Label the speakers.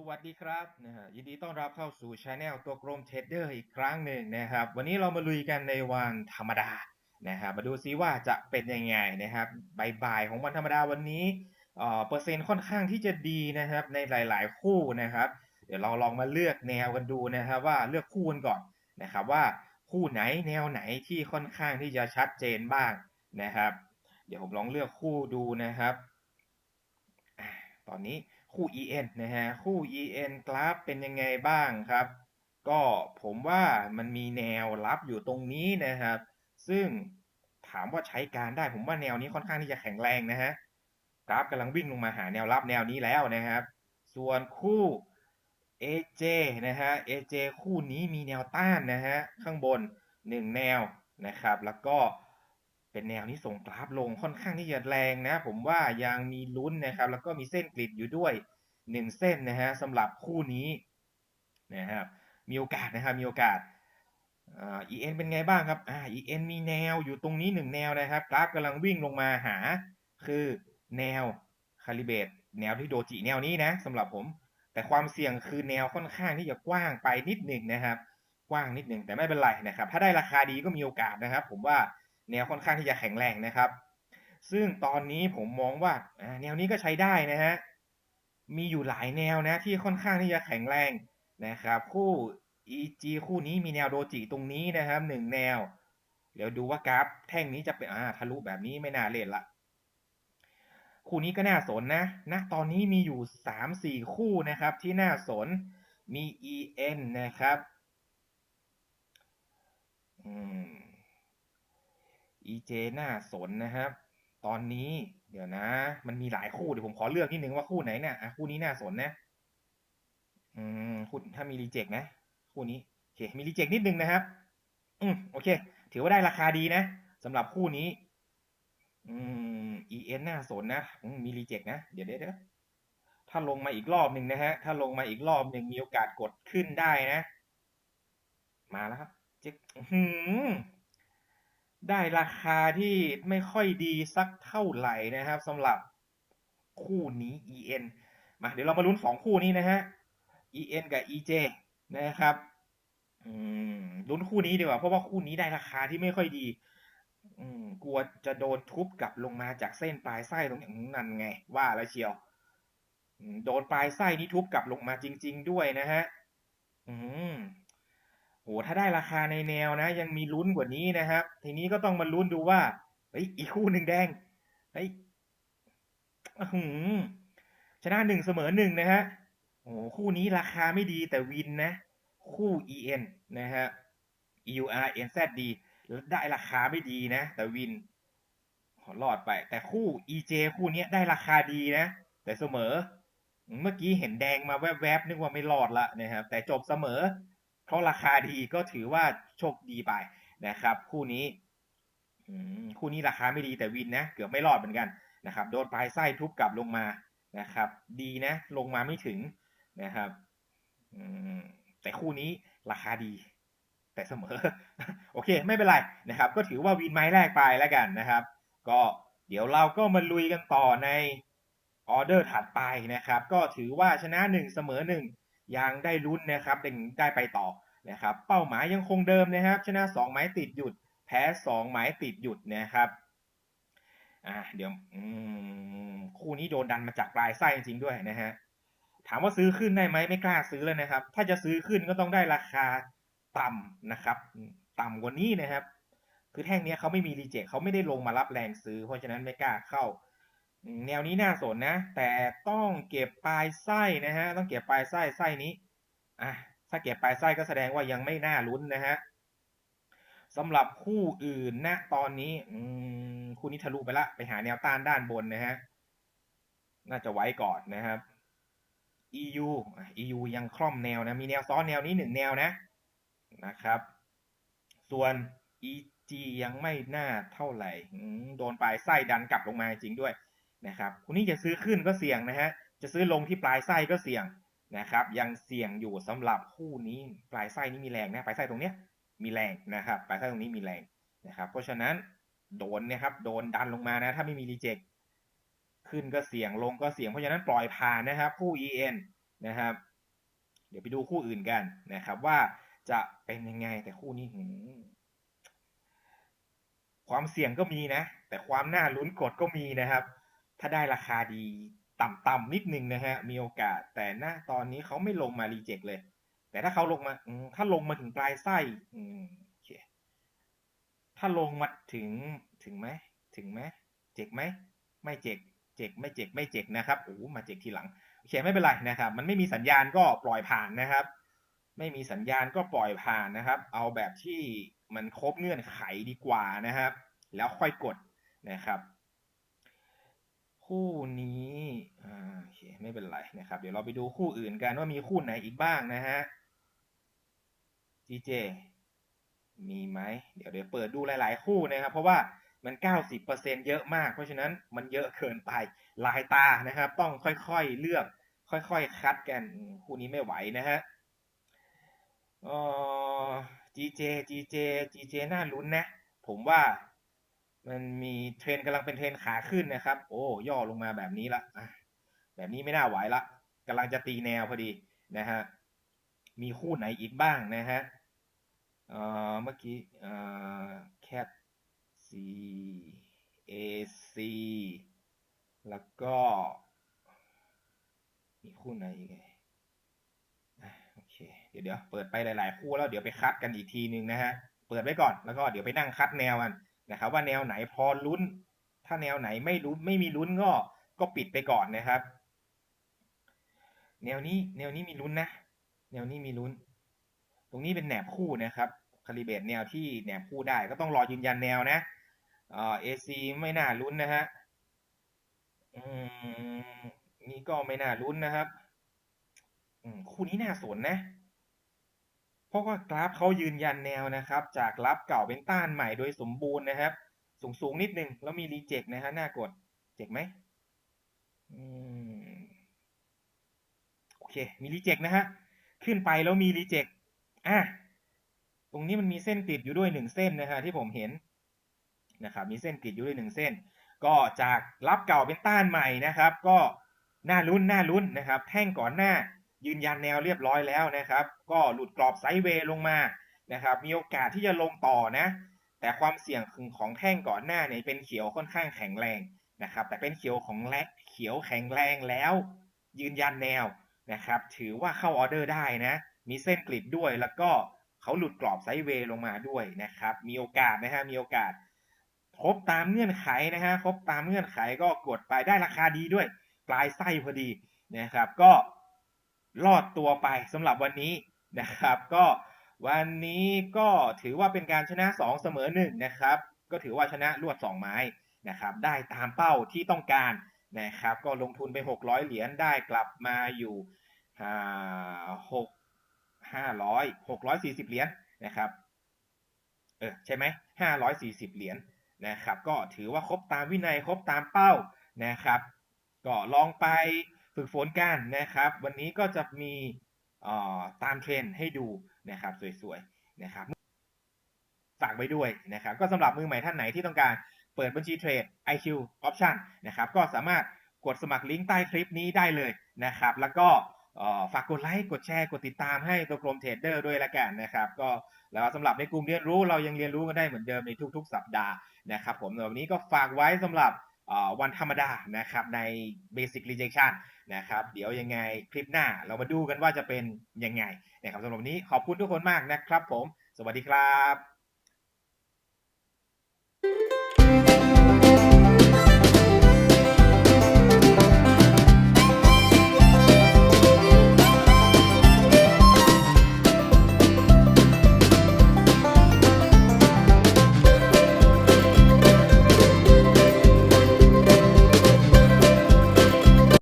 Speaker 1: สวัสดีครับนะฮะยินดีต้อนรับเข้าสู่ช anel ตัวกรมเทรดเดอร์อีกครั้งหนึ่งนะครับ วันนี้เรามาลุยกันในวันธรรมดานะครับมาดูซิว่าจะเป็นยังไงนะครับบ่ายๆของวันธรรมดาวันนี้เอ่อเปอร์เซ็นต์ค่อนข้างที่จะดีนะครับ ในหลาย ๆ คู่นะครับ เดี๋ยวเราลองมาเลือกแนวกันดูนะครับว่าเลือกคู่กันก่อนนะครับว่าคู่ไหนแนวไหนที่ค่อนข้างที่จะชัดเจนบ้างนะครับ เดี๋ยวผมลองเลือกคู่ดูนะครับ ตอนนี้ คู่ EN นะฮะคู่ EN กราฟเป็นยังไงบ้างครับ ก็ผมว่ามันมีแนวรับอยู่ตรงนี้นะครับ ซึ่งถามว่าใช้การได้ผมว่าแนวนี้ค่อนข้างที่จะแข็งแรงนะฮะกราฟกำลังวิ่งลงมาหาแนวรับแนวนี้แล้วนะครับ ส่วนคู่ AJ นะฮะ AJ คู่นี้มีแนวต้านนะฮะข้างบน 1 แนวนะครับ แล้วก็ เป็นแนวนี้ส่งกราฟลงค่อนข้างที่จะแรงนะ ผมว่ายังมีลุ้นนะครับ แล้วก็มีเส้นกริดอยู่ด้วย 1 เส้นนะฮะสำหรับคู่นี้นะครับมีโอกาสนะครับมีโอกาสอ่า EN เป็นไงบ้างครับอ่า EN มีแนวอยู่ตรงนี้หนึ่งแนวนะครับ กราฟกำลังวิ่งลงมาหา คือแนวคาลิเบตแนวที่โดจิแนวนี้นะสำหรับผม แต่ความเสี่ยงคือแนวค่อนข้างที่จะกว้างไปนิดหนึ่งนะครับ กว้างนิดหนึ่งแต่ไม่เป็นไรนะครับ ถ้าได้ราคาดีก็มีโอกาสนะครับ ผมว่า แนวค่อนข้างที่จะแข็งแรงนะครับ ซึ่งตอนนี้ผมมองว่าแนวนี้ก็ใช้ได้นะฮะมีอยู่หลายแนวนะที่ค่อนข้างที่จะแข็งแรงนะครับคู่ EG คู่นี้มีแนวโดจิตรงนี้นะครับหนึ่งแนว เดี๋ยวดูว่ากราฟแท่งนี้จะเป็นอ่าทะลุแบบนี้ไม่น่าเล่นละ คู่นี้ก็น่าสนนะนะตอนนี้มีอยู่สามสี่คู่นะครับที่น่าสนมี EN นะครับ อืม EJ น่าสนนะครับ ตอนนี้เดี๋ยวนะ มันมีหลายคู่เดี๋ยวผมขอเลือกนิดนึงว่าคู่ไหนเนี่ยอะคู่นี้น่าสนนะ อืมคู่ถ้ามีรีเจ็คนะ คู่นี้โอเค มีรีเจ็คนิดนึงนะครับ อืมโอเค ถือว่าได้ราคาดีนะสำหรับคู่นี้ อืม EN น่าสนนะมมีรีเจ็คนะเดี๋ยวเดี๋ยวเดี๋ยวถ้าลงมาอีกรอบหนึ่งนะฮะ ถ้าลงมาอีกรอบหนึ่งมีโอกาสกดขึ้นได้นะ มาแล้วครับเจ๊ก ได้ราคาที่ไม่ค่อยดีสักเท่าไหร่นะครับสำหรับคู่นี้ EN มาเดี๋ยวเรามาลุ้นสองคู่นี้นะฮะ EN กับ EJ นะครับอืมลุ้นคู่นี้ดีกว่าเพราะว่าคู่นี้ได้ราคาที่ไม่ค่อยดีอืมกลัวจะโดนทุบกลับลงมาจากเส้นปลายไส้ตรงนี้นั่นไง ว่าแล้วเชียวโดนปลายไส้นี่ทุบกลับลงมาจริง ๆ ด้วยนะฮะอืม โหถ้าได้ราคาในแนวนะ ยังมีลุ้นกว่านี้นะครับ ทีนี้ก็ต้องมาลุ้นดูว่าเฮ้ยอีกคู่หนึ่งแดงเฮ้ยหือชนะหนึ่งเสมอหนึ่งนะฮะโอ้โหคู่นี้ราคาไม่ดีแต่วินนะ คู่ EN นะฮะ EUR NZD ได้ราคาไม่ดีนะ แต่วินขอรอดไป แต่คู่ EJ คู่นี้ได้ราคาดีนะ แต่เสมอ เมื่อกี้เห็นแดงมาแวบๆนึกว่าไม่รอดละนะครับแต่จบเสมอ เพราะราคาดีก็ถือว่าโชคดีไปนะครับ คู่นี้คู่นี้ราคาไม่ดีแต่วินนะ เกือบไม่รอดเหมือนกันนะครับ โดนปลายไส้ทุบกลับลงมานะครับ ดีนะ ลงมาไม่ถึงนะครับแต่คู่นี้ราคาดี แต่เสมอ โอเค ไม่เป็นไรนะครับ ก็ถือว่าวินไม้แรกไปแล้วกันนะครับ ก็เดี๋ยวเราก็มาลุยกันต่อในออเดอร์ถัดไปนะครับ ก็ถือว่าชนะหนึ่งเสมอหนึ่ง ยังได้ลุ้นนะครับได้ได้ไปต่อนะครับ เป้าหมายยังคงเดิมนะครับ ชนะสองหมายติดหยุด แพ้สองหมายติดหยุดนะครับอ่าเดี๋ยวคู่นี้โดนดันมาจากปลายไส้จริงๆด้วยนะฮะถามว่าซื้อขึ้นได้ไหมไม่กล้าซื้อเลยนะครับ ถ้าจะซื้อขึ้นก็ต้องได้ราคาต่ำนะครับ ต่ำกว่านี้นะครับ คือแท่งนี้เขาไม่มีรีเจ็คเขาไม่ได้ลงมารับแรงซื้อ เพราะฉะนั้นไม่กล้าเข้า แนวนี้น่าสนนะ แต่ต้องเก็บปลายไส้นะฮะต้องเก็บปลายไส้ไส้นี้อะถ้าเก็บปลายไส้ก็แสดงว่ายังไม่น่าลุ้นนะฮะสำหรับคู่อื่นนะตอนนี้คู่นี้ทะลุไปละไปหาแนวต้านด้านบนนะฮะน่าจะไว้ก่อนนะครับ EU EU ยังคล่อมแนวนะ มีแนวซ้อนแนวนี้หนึ่งแนวนะนะครับ ส่วน EG ยังไม่น่าเท่าไหร่โดนปลายไส้ดันกลับลงมาจริงด้วย นะครับคุณนี่จะซื้อขึ้นก็เสี่ยงนะฮะจะซื้อลงที่ปลายไส้ก็เสี่ยงนะครับ ยังเสี่ยงอยู่สำหรับคู่นี้ปลายไส้นี้มีแรงนะปลายไส้ตรงเนี้ยมีแรงนะครับปลายไส้ตรงนี้มีแรงนะครับเพราะฉะนั้นโดนนะครับโดนดันลงมานะถ้าไม่มีรีเจ็คขึ้นก็เสี่ยงลงก็เสี่ยงเพราะฉะนั้นปล่อยผ่านนะครับ คู่ EN นะครับ เดี๋ยวไปดูคู่อื่นกันนะครับ ว่าจะเป็นยังไงแต่คู่นี้ความเสี่ยงก็มีนะ แต่ความน่าลุ้นกดก็มีนะครับ ถ้าได้ราคาดีต่ำๆนิดนึงนะฮะ มีโอกาส แต่หน้าตอนนี้เขาไม่ลงมารีเจ็คเลย แต่ถ้าเขาลงมาถ้าลงมาถึงปลายไส้อืมโอเคถ้าลงมาถึงถึงไหมถึงไหมเจ็กไหมไม่เจ็กเจ็กไม่เจ็กไม่เจ็กนะครับโอ้มาเจ็กทีหลังโอเคไม่เป็นไรนะครับ มันไม่มีสัญญาณก็ปล่อยผ่านนะครับ ไม่มีสัญญาณก็ปล่อยผ่านนะครับ เอาแบบที่มันครบเงื่อนไขดีกว่านะครับ แล้วค่อยกดนะครับ คู่นี้อ่าโอเคไม่เป็นไรนะครับ เดี๋ยวเราไปดูคู่อื่นกันว่ามีคู่ไหนอีกบ้างนะฮะ GJ มีไหมเดี๋ยวเดี๋ยวเปิดดูหลาย ๆ คู่นะครับ เพราะว่ามัน 90%เยอะมาก เพราะฉะนั้นมันเยอะเกินไปลายตานะครับ ต้องค่อยๆเลือก ค่อยๆ คัดกันคู่นี้ไม่ไหวนะฮะจีเอ่อ GJ GJ GJ น่าลุ้นนะ ผมว่า มันมีเทรนกำลังเป็นเทรนขาขึ้นนะครับ โอ้ย่อลงมาแบบนี้ละแบบนี้ไม่น่าไหวละกำลังจะตีแนวพอดีนะฮะมีคู่ไหนอีกบ้างนะฮะเอ่อเมื่อกี้เอ่อ cat c a c แล้วก็ มีคู่ไหนอีกโอเค เดี๋ยวเดี๋ยวเปิดไปหลาย ๆ คู่แล้วเดี๋ยวไปคัดกันอีกทีนึงนะฮะ เปิดไว้ก่อนแล้วก็เดี๋ยวไปนั่งคัดแนวกัน นะครับว่าแนวไหนพอลุ้น ถ้าแนวไหนไม่ลุ้ไม่มีลุ้นก็ก็ปิดไปก่อนนะครับ แนวนี้แนวนี้มีลุ้นนะ แนวนี้มีลุ้น ตรงนี้เป็นแหนบคู่นะครับคาลิเบตแนวที่แหนบคู่ได้ก็ต้องรอยืนยันแนวนะเอ่อ AC ไม่น่าลุ้นนะฮะนี่ก็ไม่น่าลุ้นนะครับคู่นี้น่าสนนะ เพราะว่ากราฟเขายืนยันแนวนะครับ จากรับเก่าเป็นต้านใหม่โดยสมบูรณ์นะครับ สูงสูงนิดนึงแล้วมีรีเจ็คนะฮะน่ากดเจ็กไหมโอเค มีรีเจ็คนะฮะขึ้นไปแล้วมีรีเจ็คอะตรงนี้มันมีเส้นกรีดอยู่ด้วยหนึ่งเส้นนะฮะที่ผมเห็นนะครับ มีเส้นกรีดอยู่ด้วยหนึ่งเส้น ก็จากรับเก่าเป็นต้านใหม่นะครับ ก็น่าลุ้นน่าลุ้นนะครับ แท่งก่อนหน้า ยืนยันแนวเรียบร้อยแล้วนะครับ ก็หลุดกรอบไซด์เวย์ลงมานะครับ มีโอกาสที่จะลงต่อนะ แต่ความเสี่ยงของแท่งก่อนหน้าเนี่ยเป็นเขียวค่อนข้างแข็งแรงนะครับ แต่เป็นเขียวของแลกเขียวแข็งแรงแล้ว ยืนยันแนวนะครับ ถือว่าเข้าออเดอร์ได้นะ มีเส้นกลิดด้วยแล้วก็เขาหลุดกรอบไซด์เวย์ลงมาด้วยนะครับ มีโอกาสนะฮะมีโอกาสครบตามเงื่อนไขนะฮะครบตามเงื่อนไขก็กดไปได้ราคาดีด้วย ปลายไส้พอดีนะครับ ก็ รอดตัวไปสำหรับวันนี้นะครับ ก็วันนี้ก็ถือว่าเป็นการชนะ 2 เสมอ1นะครับ ก็ถือว่าชนะรวด 2 ไม้นะครับ ได้ตามเป้าที่ต้องการนะครับ ก็ลงทุนไป 600 เหรียญได้กลับมาอยู่อ่าหกห้าร้อยหกร้อยสี่สิบเหรียญนะครับเออใช่ไหมห้าร้อยสี่สิบเหรียญนะครับ ก็ถือว่าครบตามวินัยครบตามเป้านะครับ ก็ลองไป ฝึกฝนกันนะครับ วันนี้ก็จะมีตามเทรนให้ดูนะครับสวยๆนะครับฝากไว้ด้วยนะครับ ก็สำหรับมือใหม่ท่านไหนที่ต้องการเปิดบัญชีเทรด IQ Option นะครับก็สามารถกดสมัครลิงก์ใต้คลิปนี้ได้เลยนะครับ แล้วก็ฝากกดไลค์กดแชร์กดติดตามให้ตัวกรมเทรดเดอร์ด้วยละกันนะครับก็แล้วสำหรับในกลุ่มเรียนรู้เรายังเรียนรู้กันได้เหมือนเดิมในทุก ๆ สัปดาห์นะครับผมวันนี้ก็ฝากไว้สำหรับ วันธรรมดานะครับใน Basic Rejection นะครับเดี๋ยวยังไงคลิปหน้าเรามาดูกันว่าจะเป็นยังไงนะครับสำหรับวันนี้ขอบคุณทุกคนมากนะครับผม สวัสดีครับ